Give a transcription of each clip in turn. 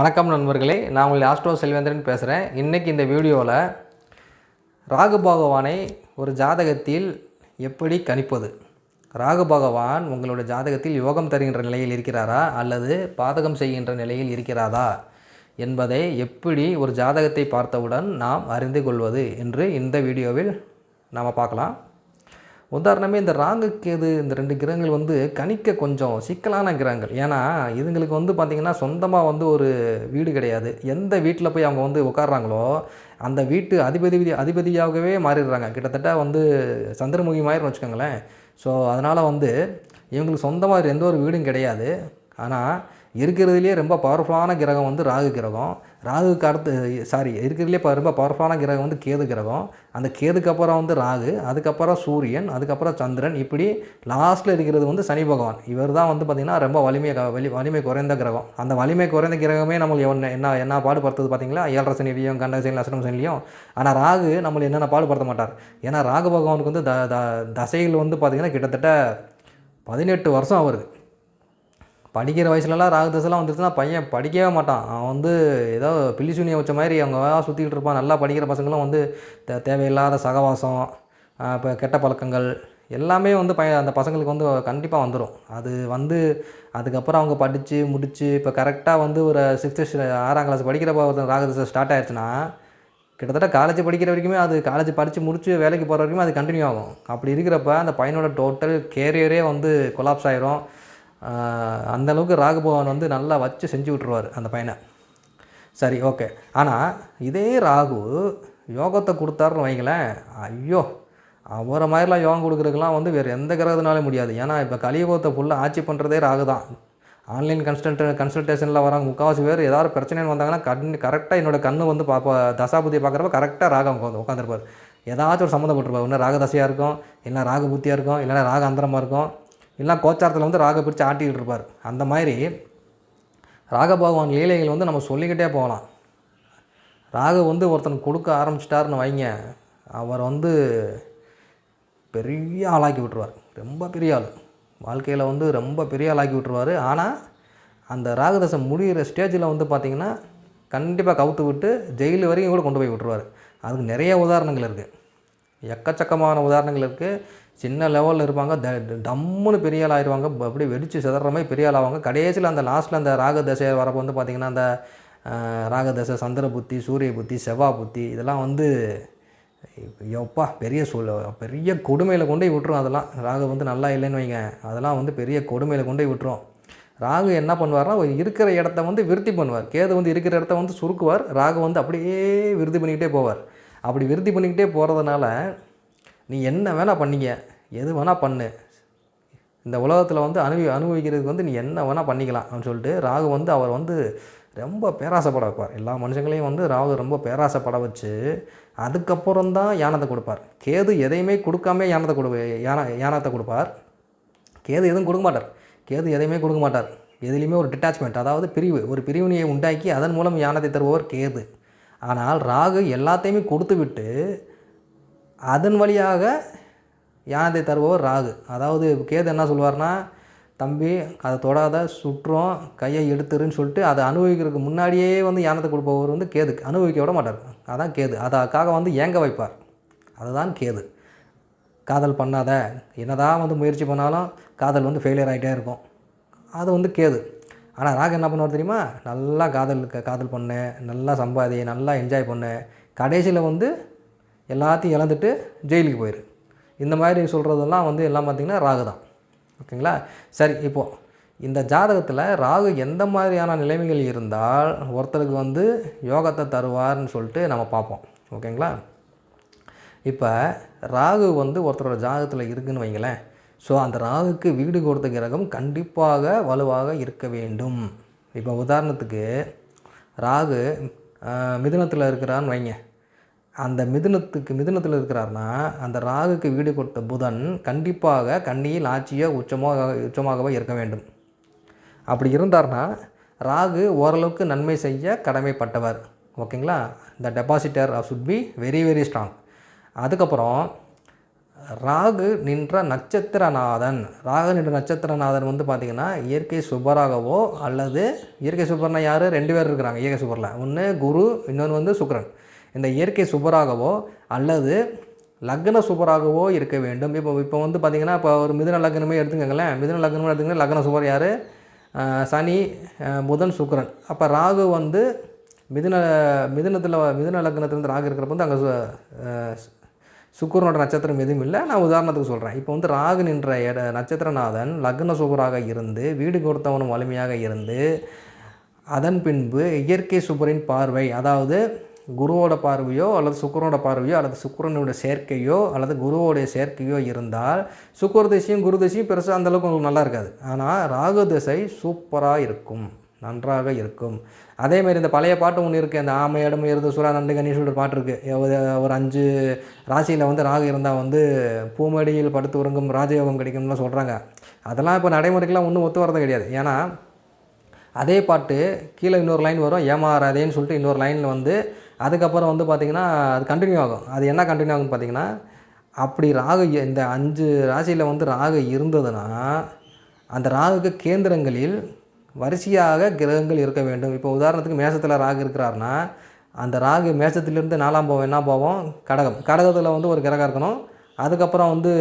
வணக்கம் நண்பர்களே நான் உங்கள் ஆஸ்ட்ரோ செல்வேந்திரன் பேசுகிறேன் இன்றைக்கி இந்த வீடியோவில் ராகு பகவானை ஒரு ஜாதகத்தில் எப்படி கணிப்பது? ராகு பகவான் உங்களுடைய ஜாதகத்தில் யோகம் தருகின்ற நிலையில் இருக்கிறாரா? அல்லது பாதகம் செய்கின்ற நிலையில் இருக்கிறாரா? என்பதை எப்படி ஒரு ஜாதகத்தை பார்த்தவுடன் நாம் அறிந்து கொள்வது என்று இந்த வீடியோவில் நாம் பார்க்கலாம். உதாரணமே இந்த ராகு கேது இந்த ரெண்டு கிரகங்கள் வந்து கணிக்க கொஞ்சம் சிக்கலான கிரகங்கள். ஏன்னா இதுங்களுக்கு வந்து பார்த்திங்கன்னா சொந்தமாக வந்து ஒரு வீடு கிடையாது. எந்த வீட்டில் போய் அவங்க வந்து உட்கார்றாங்களோ அந்த வீட்டு அதிபதி அதிபதியாகவே மாறிடுறாங்க. கிட்டத்தட்ட வந்து சந்திரமுகி மாதிரி வச்சுக்கோங்களேன். ஸோ அதனால் வந்து இவங்களுக்கு சொந்தமாக எந்த ஒரு வீடும் கிடையாது. ஆனால் இருக்கிறதுலே ரொம்ப பவர்ஃபுல்லான கிரகம் வந்து ராகு கிரகம். ராகுக்கு அடுத்து சாரி இருக்கிறதுலே ரொம்ப பவர்ஃபுல்லான கிரகம் வந்து கேது கிரகம். அந்த கேதுக்கு அப்புறம் வந்து ராகு அதுக்கப்புறம் சூரியன் அதுக்கப்புறம் சந்திரன். இப்படி லாஸ்ட்டில் இருக்கிறது வந்து சனி பகவான். இவர் தான் வந்து பார்த்திங்கன்னா ரொம்ப வலிமை க- வலி வலிமை குறைந்த கிரகம். அந்த வலிமை குறைந்த கிரகமே நம்மளுக்கு என்ன என்ன என்ன பாடுபடுத்துது பார்த்தீங்களா ஏழரை சனிலையும் கண்ட சனியில் அசனம் சனிலையும். ஆனால் ராகு நம்மளை என்னென்ன பாடுபடுத்த மாட்டார்? ஏன்னா ராகு பகவானுக்கு வந்து த த தசைகள் வந்து பார்த்திங்கன்னா கிட்டத்தட்ட பதினெட்டு வருஷம் அவருக்கு படிக்கிற வயசுலலாம் ராகு வந்துருச்சுன்னா பையன் படிக்கவே மாட்டான். அவன் வந்து ஏதோ பில்லி சூனியம் வச்ச மாதிரி அவங்க சுற்றிக்கிட்டு இருப்பான். நல்லா படிக்கிற பசங்களும் வந்து தே தேவையில்லாத சகவாசம் இப்போ கெட்ட பழக்கங்கள் எல்லாமே வந்து பையன் அந்த பசங்களுக்கு வந்து கண்டிப்பாக வந்துடும் அது வந்து அதுக்கப்புறம் அவங்க படித்து முடித்து இப்போ கரெக்டாக வந்து ஒரு சிக்ஸ்த்து ஆறாம் கிளாஸ் படிக்கிறப்ப ஒருத்தன் ராகு ஸ்டார்ட் ஆயிடுச்சுன்னா கிட்டத்தட்ட காலேஜ் படிக்கிற வரைக்குமே அது காலேஜ் படித்து முடித்து வேலைக்கு போகிற வரைக்குமே அது கண்டினியூ ஆகும். அப்படி இருக்கிறப்ப அந்த பையனோட டோட்டல் கேரியரே வந்து கொலாப்ஸ் ஆயிரும். அந்தளவுக்கு ராகுபவன் ராகு வந்து நல்லா வச்சு செஞ்சு விட்ருவார் அந்த பையனை. சரி ஓகே. ஆனால் இதே ராகு யோகத்தை கொடுத்தாருன்னு வைங்களேன் ஐயோ அவரை மாதிரிலாம் யோகம் கொடுக்குறதுக்கெலாம் வந்து வேறு எந்த கிரகத்தினாலே முடியாது. ஏன்னா இப்போ கலியுகத்தை ஃபுல்லாக ஆட்சி பண்ணுறதே ராகு தான். ஆன்லைன் கன்சல்ட் கன்சல்டேஷனில் வராங்க முக்கால்வாசி பேர் ஏதாவது பிரச்சனைன்னு வந்தாங்கன்னா கண் கரெக்டாக என்னோட கண்ணு வந்து பார்ப்பா தசாபுத்தியை பார்க்குறப்ப கரெக்டாக ராகம் உட்காந்து உட்காந்துருப்பார் ஏதாச்சும் ஒரு சம்மந்தப்பட்டிருப்பார். ஒன்று ராக தசையாக இருக்கும் இல்லை ராக புத்தியாக இருக்கும் இல்லைன்னா ராக அந்தரமாக இருக்கும். இல்லைனா கோச்சாரத்தில் வந்து ராக பிரித்து ஆட்டிக்கிட்டு இருப்பார். அந்த மாதிரி ராக பகவான் லீலைகள் வந்து நம்ம சொல்லிக்கிட்டே போகலாம். ராகு வந்து ஒருத்தனுக்கு கொடுக்க ஆரம்பிச்சிட்டாருன்னு வைங்க அவர் வந்து பெரிய ஆளாக்கி விட்டுருவார். ரொம்ப பெரிய ஆள். வாழ்க்கையில் வந்து ரொம்ப பெரிய ஆளாக்கி விட்டுருவார். ஆனால் அந்த ராகதசை முடிகிற ஸ்டேஜில் வந்து பார்த்திங்கன்னா கண்டிப்பாக கவுத்து விட்டு ஜெயில் வரைக்கும் கூட கொண்டு போய் விட்டுருவார். அதுக்கு நிறைய உதாரணங்கள் இருக்குது எக்கச்சக்கமான உதாரணங்கள் இருக்குது சின்ன லெவலில் இருப்பாங்க. த டம்முன்னு பெரிய ஆள் ஆயிடுவாங்க அப்படியே வெடித்து சிதற மாதிரி பெரிய ஆள் ஆவாங்க. கடைசியில் அந்த லாஸ்ட்டில் அந்த ராக தசை வரப்போ வந்து பார்த்திங்கன்னா அந்த ராக தசை சந்திர புத்தி சூரிய புத்தி செவ்வாய் புத்தி இதெல்லாம் வந்து எப்பா பெரிய சூழ் பெரிய கொடுமையில் கொண்டு போய் விட்டுரும் அதெல்லாம். ராகு வந்து நல்லா இல்லைன்னு வைங்க. அதெல்லாம் வந்து பெரிய கொடுமையில் கொண்டு போய் விட்டுரும். ராகு என்ன பண்ணுவார்னா இருக்கிற இடத்த வந்து விருத்தி பண்ணுவார். கேது வந்து இருக்கிற இடத்த வந்து சுருக்குவார். ராகு வந்து அப்படியே விருத்தி பண்ணிக்கிட்டே போவார். அப்படி விருத்தி பண்ணிக்கிட்டே போகிறதுனால நீ என்ன வேணால் பண்ணிக்க. எது வேணால் பண்ணு. இந்த உலகத்தில் வந்து அனுபவி அனுபவிக்கிறதுக்கு வந்து நீ என்ன வேணால் பண்ணிக்கலாம் அப்படின்னு சொல்லிட்டு ராகு வந்து அவர் வந்து ரொம்ப பேராசைப்பட வைப்பார். எல்லா மனுஷங்களையும் வந்து ராகு ரொம்ப பேராசைப்பட வச்சு அதுக்கப்புறம் தான் யானத்தை கொடுப்பார். கேது எதையுமே கொடுக்காம யானத்தை கொடு யானை யானத்தை கொடுப்பார். கேது எதுவும் கொடுக்க மாட்டார். கேது எதையுமே கொடுக்க மாட்டார். எதுலேயுமே ஒரு டிட்டாச்மெண்ட் அதாவது பிரிவு ஒரு பிரிவினையை உண்டாக்கி அதன் மூலம் யானத்தை தருபவர் கேது. ஆனால் ராகு எல்லாத்தையுமே கொடுத்து விட்டு அதன் வழியாக யானத்தை தருபவர் ராகு. அதாவது கேது என்ன சொல்வார்னா தம்பி அதை தொடாத சுற்றும் கையை எடுத்துருன்னு சொல்லிட்டு அதை அனுபவிக்கிறதுக்கு முன்னாடியே வந்து யானத்தை கொடுப்பவர் வந்து கேது. அனுபவிக்க விட மாட்டார். அதான் கேது. அதற்காக வந்து ஏங்க வைப்பார். அதுதான் கேது. காதல் பண்ணாத. என்னதான் வந்து முயற்சி பண்ணாலும் காதல் வந்து ஃபெயிலியர் ஆகிட்டே இருக்கும். அது வந்து கேது. ஆனால் ராகு என்ன பண்ணுவார் தெரியுமா? நல்லா காதல் காதல் பண்ணு நல்லா சம்பாதி நல்லா என்ஜாய் பண்ணு. கடைசியில் வந்து எல்லாத்தையும் இழந்துட்டு ஜெயிலுக்கு போயிரு. இந்த மாதிரி சொல்கிறதெல்லாம் வந்து எல்லாம் பார்த்திங்கன்னா ராகு தான். ஓகேங்களா? சரி இப்போது இந்த ஜாதகத்தில் ராகு எந்த மாதிரியான நிலைமைகள் இருந்தால் ஒருத்தருக்கு வந்து யோகத்தை தருவார்னு சொல்லிட்டு நம்ம பார்ப்போம். ஓகேங்களா? இப்போ ராகு வந்து ஒருத்தரோட ஜாதகத்தில் இருக்குன்னு வைங்களேன். ஸோ அந்த ராகுக்கு வீடு கொடுத்த கிரகம் கண்டிப்பாக வலுவாக இருக்க வேண்டும். இப்போ உதாரணத்துக்கு ராகு மிதுனத்தில் இருக்கிறான்னு வைங்க. அந்த மிதுனத்துக்கு மிதுனத்தில் இருக்கிறாருன்னா அந்த ராகுக்கு வீடு கொடுத்த புதன் கண்டிப்பாக கண்ணியில் ஆட்சியோ உச்சமாக உச்சமாகவோ இருக்க வேண்டும். அப்படி இருந்தார்னா ராகு ஓரளவுக்கு நன்மை செய்ய கடமைப்பட்டவர். ஓகேங்களா? இந்த depositor should be very very strong அதுக்கப்புறம் ராகு நின்ற நட்சத்திரநாதன். ராகு நின்ற நட்சத்திரநாதன் வந்து பார்த்திங்கன்னா இயற்கை சுபராகவோ அல்லது இயற்கை சுபர்னா யார்? ரெண்டு பேர் இருக்கிறாங்க இயற்கை சுபரில். ஒன்று குரு இன்னொன்று வந்து சுக்ரன் இந்த இயற்கை சுபராகவோ அல்லது லக்ன சுபராகவோ இருக்க வேண்டும். இப்போ இப்போ வந்து பார்த்திங்கன்னா இப்போ ஒரு மிதுன லக்னமே எடுத்துக்கோங்களேன். மிதுன லக்னமே எடுத்துக்கோங்க லக்ன சுபர் யார்? சனி புதன் சுக்கிரன். அப்போ ராகு வந்து மிதுன மிதுனத்தில் மிதுன லக்னத்துலேருந்து ராகு இருக்கிறப்ப வந்து அங்கே சுக்கரனோட நட்சத்திரம் எதுவும் இல்லை. நான் உதாரணத்துக்கு சொல்கிறேன் இப்போ வந்து ராகு நின்ற இட நட்சத்திரநாதன் லக்ன சுபராக இருந்து வீடு கொடுத்தவனும் வலிமையாக இருந்து அதன் பின்பு இயற்கை சுபரின் பார்வை அதாவது குருவோட பார்வையோ அல்லது சுக்கரனோட பார்வையோ அல்லது சுக்கரனோட சேர்க்கையோ அல்லது குருவோடைய சேர்க்கையோ இருந்தால் சுக்கர திசையும் குரு திசையும் பெருசாக அந்தளவுக்கு உங்களுக்கு நல்லா இருக்காது. ஆனால் ராகு திசை சூப்பராக இருக்கும். நன்றாக இருக்கும். அதேமாரி இந்த பழைய பாட்டு ஒன்று இருக்குது அந்த ஆமை இடம் இருந்து சுரா நண்டு கணேஷோட பாட்டு இருக்குது ஒரு அஞ்சு ராசியில் வந்து ராகு இருந்தால் வந்து பூமடியில் படுத்து உறங்கும் ராஜயோகம் கிடைக்கும்லாம் சொல்கிறாங்க அதெல்லாம் இப்போ நடைமுறைக்கெலாம் ஒன்றும் ஒத்து வரது கிடையாது. ஏன்னா அதே பாட்டு கீழே இன்னொரு லைன் வரும் ஏமாறாதேன்னு சொல்லிட்டு இன்னொரு லைனில் வந்து அதுக்கப்புறம் வந்து பார்த்திங்கன்னா அது கண்டினியூ ஆகும். அது என்ன கண்டினியூ ஆகும்னு பார்த்தீங்கன்னா அப்படி ராகு இந்த அஞ்சு ராசியில் வந்து ராகு இருந்ததுன்னா அந்த ராகுக்கு கேந்திரங்களில் வரிசையாக கிரகங்கள் இருக்க வேண்டும். இப்போ உதாரணத்துக்கு மேசத்தில் ராகு இருக்கிறாருன்னா அந்த ராகு மேசத்திலிருந்து நாலாம் போவோம் என்ன போவோம்? கடகம். கடகத்தில் வந்து ஒரு கிரகம் இருக்கணும். அதுக்கப்புறம் வந்து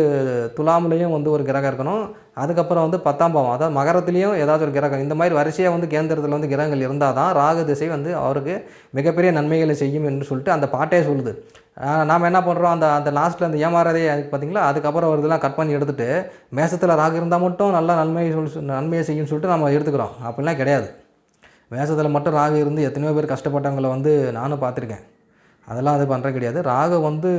துலாம்லேயும் வந்து ஒரு கிரகம் இருக்கணும். அதுக்கப்புறம் வந்து பத்தாம் பாவம். அதாவது மகரத்துலேயும் ஏதாச்சும் ஒரு கிரகம். இந்த மாதிரி வரிசையாக வந்து கேந்திரத்தில் வந்து கிரகங்கள் இருந்தால் தான் ராகு திசை வந்து அவருக்கு மிகப்பெரிய நன்மைகளை செய்யும் என்று சொல்லிட்டு அந்த பாட்டே சொல்லுது. நாம் என்ன பண்ணுறோம் அந்த அந்த லாஸ்ட்டில் அந்த ஏமாறதே அதுக்கு பார்த்தீங்களா அதுக்கப்புறம் ஒரு இதெல்லாம் கட் பண்ணி எடுத்துட்டு மேசத்தில் ராகு இருந்தால் மட்டும் நல்லா நன்மையை சொல்லி நன்மையை செய்யும்னு சொல்லிட்டு நம்ம எடுத்துக்கிறோம். அப்படிலாம் கிடையாது. மேசத்தில் மட்டும் ராகு இருந்து எத்தனையோ பேர் கஷ்டப்பட்டவங்களை வந்து நானும் பார்த்துருக்கேன். அதெல்லாம் அது பண்ணுறது கிடையாது. ராகு வந்து